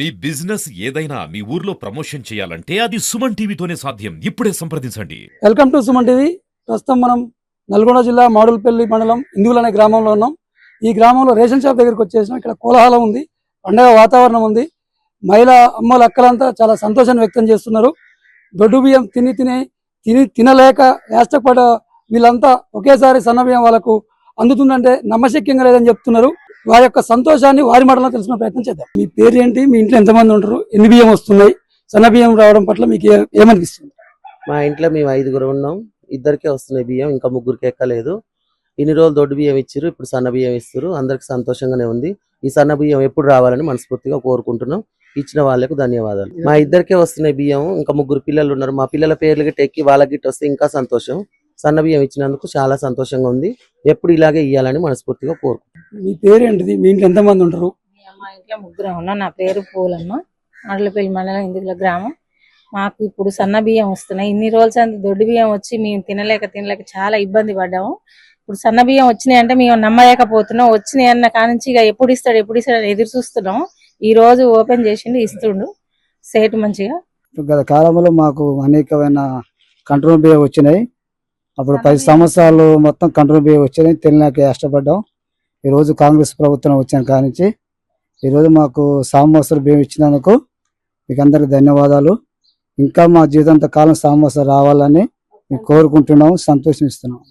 మీ business ఏదైనా మీ ఊర్లో promotion చేయాలంటే అది సుమన్ టీవీతోనే సాధ్యం. ఇప్పుడే సంప్రదించండి. Welcome to Suman TV. ప్రస్తుతం మనం నల్గొండ జిల్లా మాడులపల్లి మండలం ఇందువులు అనే గ్రామంలో ఉన్నాం. ఈ గ్రామంలో రేషన్ షాప్ దగ్గరికి వచ్చేసినాం. ఇక్కడ కోలాహలం ఉంది పండగ వాతావరణం ఉంది. మహిళ అమ్మల అక్కలంతా చాలా సంతోషాన్ని వ్యక్తం చేస్తున్నారు. దొడ్డు బియ్యం తిని తిని తిని తినలేక యాష్టపడ వీళ్ళంతా ఒకేసారి సన్న బియ్యం వాళ్ళకు అందుతుందంటే నమ్మశక్యంగా లేదని చెప్తున్నారు. వారి యొక్క సంతోషాన్ని వారి మాటలో తెలుసుకునే ప్రయత్నం చేద్దాం. మీ పేరు ఏంటి మీ ఇంట్లో ఎంతమంది ఉంటారు? ఎన్ని బియ్యం వస్తున్నాయి? సన్న బియ్యం రావడం పట్ల మీకు ఏమనిపిస్తుంది? మా ఇంట్లో మేము ఐదుగురు ఉన్నాం. ఇద్దరికే వస్తున్నాయి బియ్యం ఇంకా ముగ్గురికి ఎక్కలేదు. ఇన్ని రోజులు దొడ్డు బియ్యం ఇచ్చారు ఇప్పుడు సన్న బియ్యం ఇస్తారు అందరికి సంతోషంగానే ఉంది. ఈ సన్న బియ్యం ఎప్పుడు రావాలని మనస్ఫూర్తిగా కోరుకుంటున్నాం. ఇచ్చిన వాళ్ళకు ధన్యవాదాలు. మా ఇద్దరికే వస్తున్నాయి బియ్యం ఇంకా ముగ్గురు పిల్లలు ఉన్నారు. మా పిల్లల పేర్లు గిట్ట ఎక్కి వాళ్ళ గిట్ట వస్తే ఇంకా సంతోషం. సన్న బియ్యం ఇచ్చినందుకు చాలా సంతోషంగా ఉంది. ఎప్పుడు ఇలాగే ఇవ్వాలని మనస్ఫూర్తిగా కోరుకుంటున్నాం. మీ పేరు ఏంటిది? మీ ఇంట్లో ఎంతమంది ఉంటారు? మా ఇంట్లో ముగ్గురం ఉన్నాం నా పేరు పూలమ్మ. అడలపల్లి మండలం ఇందుల గ్రామం. మాకు ఇప్పుడు సన్న బియ్యం వస్తున్నాయి. ఇన్ని రోజులు అంత దొడ్డు బియ్యం వచ్చి మేము తినలేక తినలేక చాలా ఇబ్బంది పడ్డాము. ఇప్పుడు సన్న బియ్యం వచ్చినాయి అంటే మేము నమ్మలేకపోతున్నాం. వచ్చినాయి అన్న కానించి ఇక ఎప్పుడు ఇస్తాడు ఎప్పుడు ఇస్తాడు అని ఎదురు చూస్తున్నాం. ఈ రోజు ఓపెన్ చేసిండు ఇస్తుండు సేటు మంచిగా. గత కాలంలో మాకు అనేకమైన కంట్రోల్ బియ్యం వచ్చినాయి. అప్పుడు పది సంవత్సరాలు మొత్తం కంట్రోల్ బియ్యం వచ్చినాయి తెలియక కష్టపడ్డాం. ఈరోజు కాంగ్రెస్ ప్రభుత్వం వచ్చిన కానించి ఈరోజు మాకు సామోసర బియ్యం ఇచ్చినందుకు మీకు అందరికి ధన్యవాదాలు. ఇంకా మా జీవితాంత కాలం సామోసర రావాలని మేము కోరుకుంటున్నాము సంతోషిస్తున్నాము.